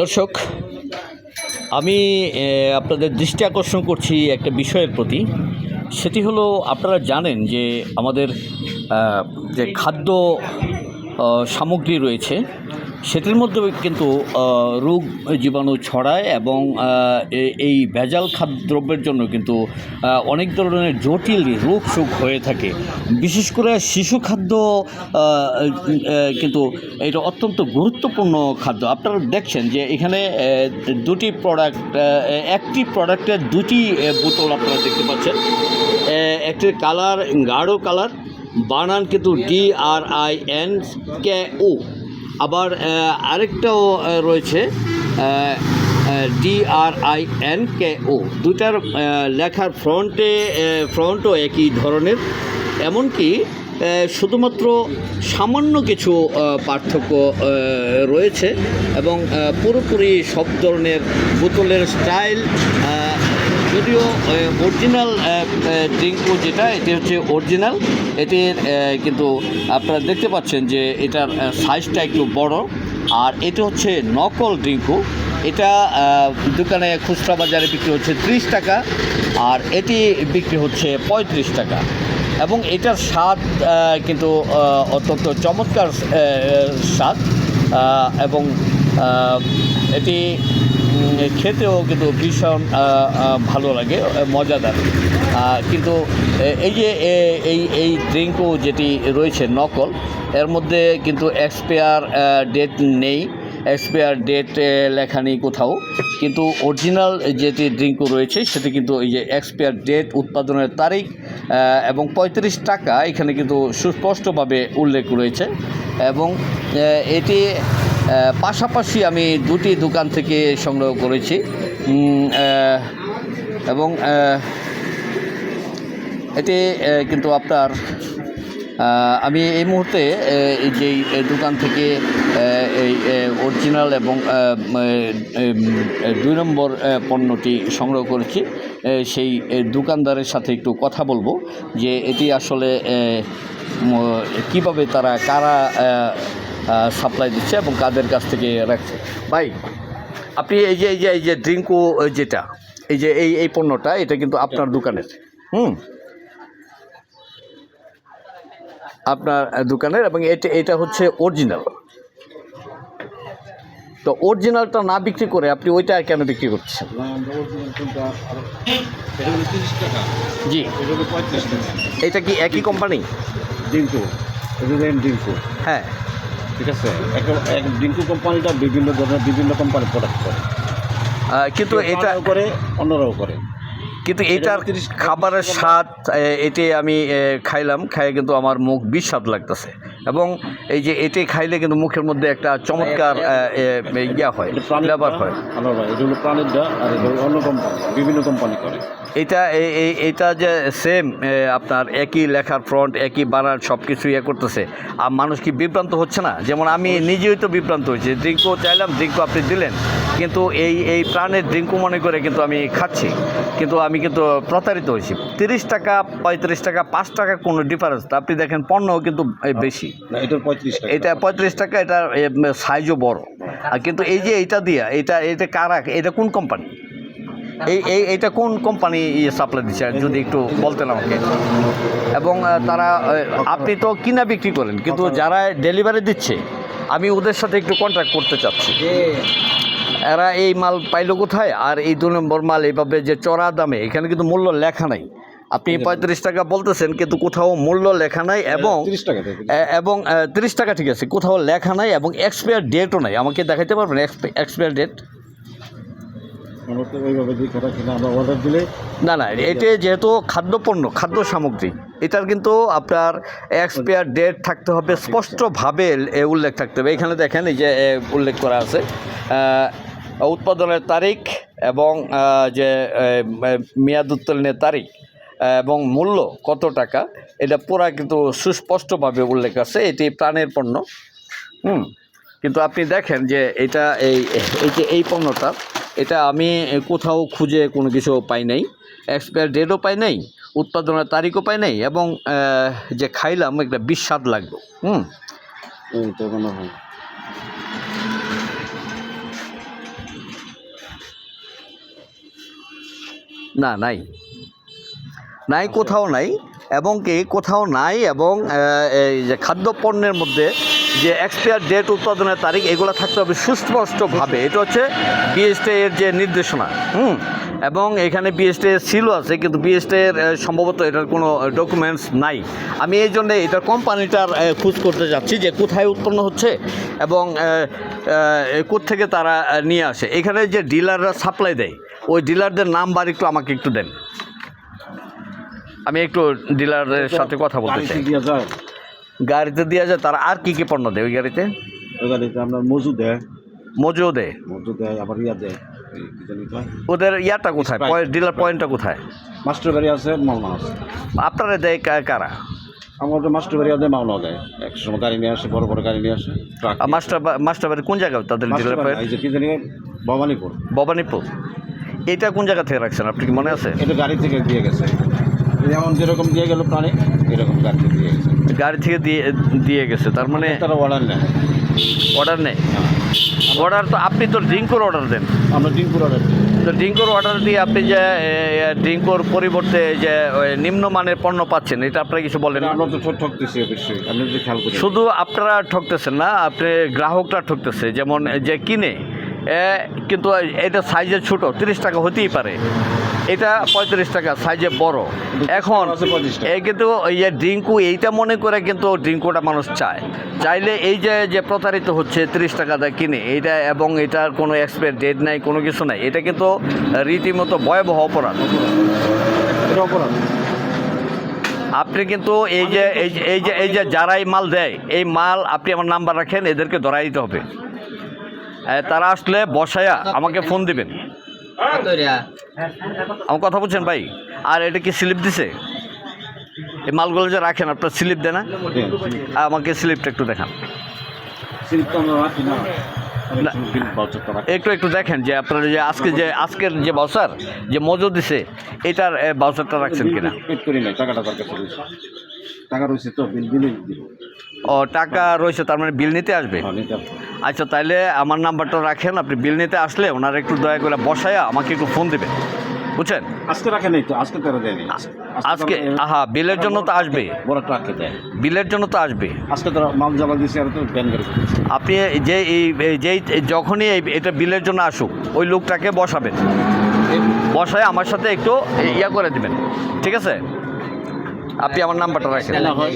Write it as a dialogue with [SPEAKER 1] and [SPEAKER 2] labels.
[SPEAKER 1] দর্শক, আমি আপনাদের দৃষ্টি আকর্ষণ করছি একটা বিষয়ের প্রতি। সেটি হলো, আপনারা জানেন যে আমাদের যে খাদ্য সামগ্রী রয়েছে সেটির মধ্যে কিন্তু রোগ জীবাণু ছড়ায় এবং এই ভেজাল খাদ্যদ্রব্যের জন্য কিন্তু অনেক ধরনের জটিল রোগ সুখ হয়ে থাকে। বিশেষ করে শিশু খাদ্য কিন্তু এটা অত্যন্ত গুরুত্বপূর্ণ খাদ্য। আপনারা দেখছেন যে এখানে দুটি প্রোডাক্ট একটি প্রোডাক্টের দুটি বোতল আপনারা দেখতে পাচ্ছেন। একটি কালার, গাঢ় কালার, বানান কিন্তু D R I N K O আবার আরেকটাও রয়েছে D R I N K O দুটার লেখার ফ্রন্টে ফ্রন্টও একই ধরনের, এমনকি শুধুমাত্র সামান্য কিছু পার্থক্য রয়েছে এবং পুরোপুরি সব ধরনের বোতলের স্টাইল যদিও অরিজিনাল ড্রিঙ্কও যেটা, এটি হচ্ছে অরিজিনাল এটির কিন্তু আপনারা দেখতে পাচ্ছেন যে এটার সাইজটা একটু বড়। আর এটি হচ্ছে নকল ড্রিঙ্কু এটা দোকানে খুচরা বাজারে বিক্রি হচ্ছে ত্রিশ টাকা, আর এটি বিক্রি হচ্ছে পঁয়ত্রিশ টাকা। এবং এটার স্বাদ কিন্তু অত্যন্ত চমৎকার স্বাদ। এবং এটি খেতেও কিন্তু ভীষণ ভালো লাগে মজাদার। কিন্তু এই যে এই এই ড্রিঙ্কও যেটি রয়েছে, নকল, এর মধ্যে কিন্তু এক্সপায়ার ডেট নেই। এক্সপায়ার ডেট লেখা নেই কোথাও। কিন্তু অরিজিনাল যেটি ড্রিঙ্কও রয়েছে, সেটি কিন্তু এই যে এক্সপায়ার ডেট উৎপাদনের তারিখ এবং পঁয়ত্রিশ টাকা এখানে কিন্তু সুস্পষ্টভাবে উল্লেখ রয়েছে। এবং এটি পাশাপাশি আমি দুটি দোকান থেকে সংগ্রহ করেছি। এবং এটি কিন্তু আপনার আমি এই মুহূর্তে আহ, এই যে দোকান থেকে এই অরিজিনাল এবং দুই নম্বর পণ্যটি সংগ্রহ করেছি। সেই দোকানদারের সাথে একটু কথা বলব যে এটি আসলে কীভাবে তারা কারা সাপ্লাই দিচ্ছে এবং কাদের কাছ থেকে রাখছে। ভাই আপনি এই যে এই যে এই যে ড্রিঙ্কু যেটা এই যে এই এই পণ্যটা এটা কিন্তু আপনার দোকানের হুম। আপনার দোকানের এবং এটা এটা হচ্ছে অরিজিনাল তো অরিজিনালটা না বিক্রি করে আপনি ওইটা কেন বিক্রি করছেন
[SPEAKER 2] না, আমরা original কোনটা আরো- এটা হলো 30 টাকা,
[SPEAKER 1] জি।
[SPEAKER 2] এটা হলো 35 টাকা।
[SPEAKER 1] এটা কি একই কোম্পানি
[SPEAKER 2] ডিঙ্কু,
[SPEAKER 1] হ্যাঁ।
[SPEAKER 2] ঠিক আছে? এক ডিঙ্কু কোম্পানিটা বিভিন্ন ধরনের বিভিন্ন কোম্পানি প্রোডাক্ট করে
[SPEAKER 1] কিন্তু
[SPEAKER 2] এটাও
[SPEAKER 1] এটা
[SPEAKER 2] করে অন্যরাও করে
[SPEAKER 1] কিন্তু এটার
[SPEAKER 2] এটা
[SPEAKER 1] খাবারের স্বাদ এটি আমি খাইলাম খাই কিন্তু আমার মুখ বিস্বাদ লাগতেছে। এবং এই যে এটি খাইলে কিন্তু মুখের মধ্যে একটা চমৎকার ইয়া হয় ফ্লেভার হয়।
[SPEAKER 2] আর অন্য কোম্পানি বিভিন্ন কোম্পানি করে।
[SPEAKER 1] এটা এটা যে সেম আপনার একই লেখার ফ্রন্ট একই বানার সব কিছু ইয়ে করতেছে। আর মানুষ কি বিভ্রান্ত হচ্ছে না? যেমন আমি নিজেই তো বিভ্রান্ত হয়েছি। ড্রিঙ্কও চাইলাম ড্রিঙ্কও আপনি দিলেন। কিন্তু এই এই প্রাণের ড্রিঙ্কও মনে করে কিন্তু আমি খাচ্ছি। কিন্তু আমি কিন্তু প্রতারিত হয়েছি। তিরিশ টাকা পঁয়ত্রিশ টাকা পাঁচ টাকা কোনো ডিফারেন্স আপনি দেখেন পণ্যও কিন্তু বেশি।
[SPEAKER 2] না এটা পঁয়ত্রিশ টাকা।
[SPEAKER 1] এটা পঁয়ত্রিশ টাকা এটা সাইজও বড়। আর কিন্তু এই যে এইটা দিয়া এটা এটা কারা এটা কোন কোম্পানি এই এই এটা কোন কোম্পানি সাপ্লাই দিচ্ছে যদি একটু বলতেন আমাকে। এবং তারা আপনি তো কিনা বিক্রি করেন কিন্তু যারা ডেলিভারি দিচ্ছে আমি ওদের সাথে একটু কন্ট্যাক্ট করতে চাচ্ছি। এরা এই মাল পাইলো কোথায়? আর এই দু নম্বর মাল এইভাবে যে চড়া দামে এখানে কিন্তু মূল্য লেখা নাই। আপনি পঁয়ত্রিশ টাকা বলতেছেন কিন্তু কোথাও মূল্য লেখা নাই এবং
[SPEAKER 2] 30 টাকা
[SPEAKER 1] এবং তিরিশ টাকা ঠিক আছে কোথাও লেখা নাই এবং এক্সপায়ার ডেটও নাই। আমাকে দেখাইতে পারবেন এক্সপায়ার ডেট
[SPEAKER 2] না
[SPEAKER 1] না না এটি যেহেতু খাদ্যপণ্য খাদ্য সামগ্রী এটার কিন্তু আপনার এক্সপায়ার ডেট থাকতে হবে স্পষ্টভাবে উল্লেখ থাকতে হবে। এখানে দেখেন এই যে উল্লেখ করা আছে। উৎপাদনের তারিখ এবং যে মেয়াদ উত্তোলনের তারিখ এবং মূল্য কত টাকা, এটা পুরা কিন্তু সুস্পষ্টভাবে উল্লেখ আছে, এটি প্রাণের পণ্য। হুম, কিন্তু আপনি দেখেন যে এটা এই এই যে এই পণ্যটা, এটা আমি কোথাও খুঁজে কোনো কিছু পাই নাই এক্সপায়ার ডেটও পাই নাই, উৎপাদনের তারিখও পাই নাই, এবং যে খাইলাম, একটা বিস্বাদ লাগল। হুম। না, নাই। নাই কোথাও নাই এবং কি কোথাও নাই এবং এই যে খাদ্য পণ্যের মধ্যে যে এক্সপায়ার ডেট উৎপাদনের তারিখ, এগুলো থাকতে হবে সুস্পষ্টভাবে। এটা হচ্ছে বিএসটি এর যে নির্দেশনা, হুম? এবং এখানে বিএসটি সিলও আছে, কিন্তু বিএসটি এর সম্ভবত এটার কোনো ডকুমেন্টস নাই। আমি এই জন্য এটার কোম্পানিটার খোঁজ করতে যাচ্ছি যে কোথায় উৎপন্ন হচ্ছে এবং থেকে তারা নিয়ে আসে। এখানে যে ডিলাররা সাপ্লাই দেয় ওই ডিলারদের নাম্বার একটু আমাকে একটু দেন। আমি একটু ডিলারের সাথে কথা বলতে চাই। গাড়িতে দেওয়া যায় তারা আর কি কি পণ্য দেয় ওই গাড়িতে?
[SPEAKER 2] ওই গাড়িতে আপনার মজু দেয়।
[SPEAKER 1] মজুও দেয়।
[SPEAKER 2] মজু দেয় আবার ইয়া দেয়?
[SPEAKER 1] ওদের ইয়াটা কোথায়?
[SPEAKER 2] Sprite.
[SPEAKER 1] ডিলার পয়েন্টটা কোথায়?
[SPEAKER 2] মাস্টার বাড়ি আছে মালনা আছে।
[SPEAKER 1] আপনারা দেয় কারা?
[SPEAKER 2] আমাদের মাস্টার বাড়ি আছে মালনা দেয়। এক সময় গাড়ি নিয়ে আসে বড় বড় গাড়ি নিয়ে আসে
[SPEAKER 1] মাস্টার বা- মাস্টার বাড়ি কোন জায়গায় তাদের ডিলার পয়েন্ট?
[SPEAKER 2] ভবানীপুর।
[SPEAKER 1] ভবানীপুর। এটা কোন জায়গা থেকে রাখছেন? আপনি কি মনে আছে?
[SPEAKER 2] এটা গাড়ি থেকে দিয়ে গেছে। যেমন যেরকম দিয়ে গেল প্রাণী এরকম গাড়ি থেকে দিয়ে গেছে।
[SPEAKER 1] গাড়ি থেকে দিয়ে দিয়ে গেছে তার মানে
[SPEAKER 2] তারা অর্ডার নেয়
[SPEAKER 1] অর্ডার নেই? অর্ডার তো আপনি তো ড্রিঙ্কর অর্ডার দেন।
[SPEAKER 2] আমরা ডিমপুর অর্ডার দিই।
[SPEAKER 1] তো ড্রিঙ্কর অর্ডার দিয়ে আপনি যে ড্রিঙ্কর পরিবর্তে যে নিম্নমানের পণ্য পাচ্ছেন এটা আপনারা কিছু বলেন?
[SPEAKER 2] আমরা তো ঠকতেছি অবশ্যই। আপনি যদি খেয়াল করি
[SPEAKER 1] শুধু আপনারা ঠকতেছেন না আপনি গ্রাহকরা ঠকতেছে। যেমন যে কিনে কিন্তু এটা সাইজে ছোট তিরিশ টাকা হতেই পারে। এটা পঁয়ত্রিশ টাকা সাইজে বড়। এখন
[SPEAKER 2] আছে 35 টাকা।
[SPEAKER 1] এই কিন্তু এই যে ড্রিঙ্কু এইটা মনে করে কিন্তু ড্রিঙ্কুটা মানুষ চায়। চাইলে এই যে যে প্রতারিত হচ্ছে তিরিশ টাকা দিয়ে কিনে এইটা এবং এটার কোনো এক্সপায়ার ডেট নাই কোনো কিছু নাই এটা কিন্তু রীতিমতো ভয়াবহ অপরাধ।
[SPEAKER 2] অপরাধ।
[SPEAKER 1] আপনি কিন্তু এই যে এই যে এই যে এই যে যারা এই মাল দেয় এই মাল আপনি আমার নাম্বার রাখেন এদেরকে ধরাই দিতে হবে। তারা আসলে বসায়া আমাকে ফোন দিবেন। আমার কথা বলছেন ভাই? আর এটা কি স্লিপ দিছে? এই মালগুলো যে রাখেন আপনার স্লিপ দেয় না? আমাকে স্লিপটা একটু দেখান। একটু একটু দেখেন যে আপনার যে আজকে যে আজকের যে বাউসার যে মজুদ দিছে এটার বাউসারটা রাখছেন কিনা?
[SPEAKER 2] পেড করি নাই টাকাটা তার কাছে রয়েছে। টাকা রয়েছে তো বিল
[SPEAKER 1] ও টাকা রয়েছে তার মানে বিল নিতে আসবে?
[SPEAKER 2] হ্যাঁ।
[SPEAKER 1] আচ্ছা তাইলে আমার নাম্বারটা রাখেন আপনি বিল নিতে আসলে ওনারা একটু দয়া করে বসায়া আমাকে একটু ফোন দেবেন বুঝছেন?
[SPEAKER 2] আজকে রাখেন তো আজকে তারা দেয়নি।
[SPEAKER 1] আজকে আহা বিলের জন্য তো আসবে।
[SPEAKER 2] বড় ট্রাককে দেয়।
[SPEAKER 1] বিলের জন্য তো আসবে।
[SPEAKER 2] আজকে তারা মাল জামা দিয়েছে আর তো ব্যান করে
[SPEAKER 1] আপনি যে এই যেই যখনই এই এটা বিলের জন্য আসুক ওই লোকটাকে বসাবেন। বসায় আমার সাথে একটু ইয়া করে দিবেন ঠিক আছে? আপনি আমার নাম্বারটা রাখেন।
[SPEAKER 2] হয়।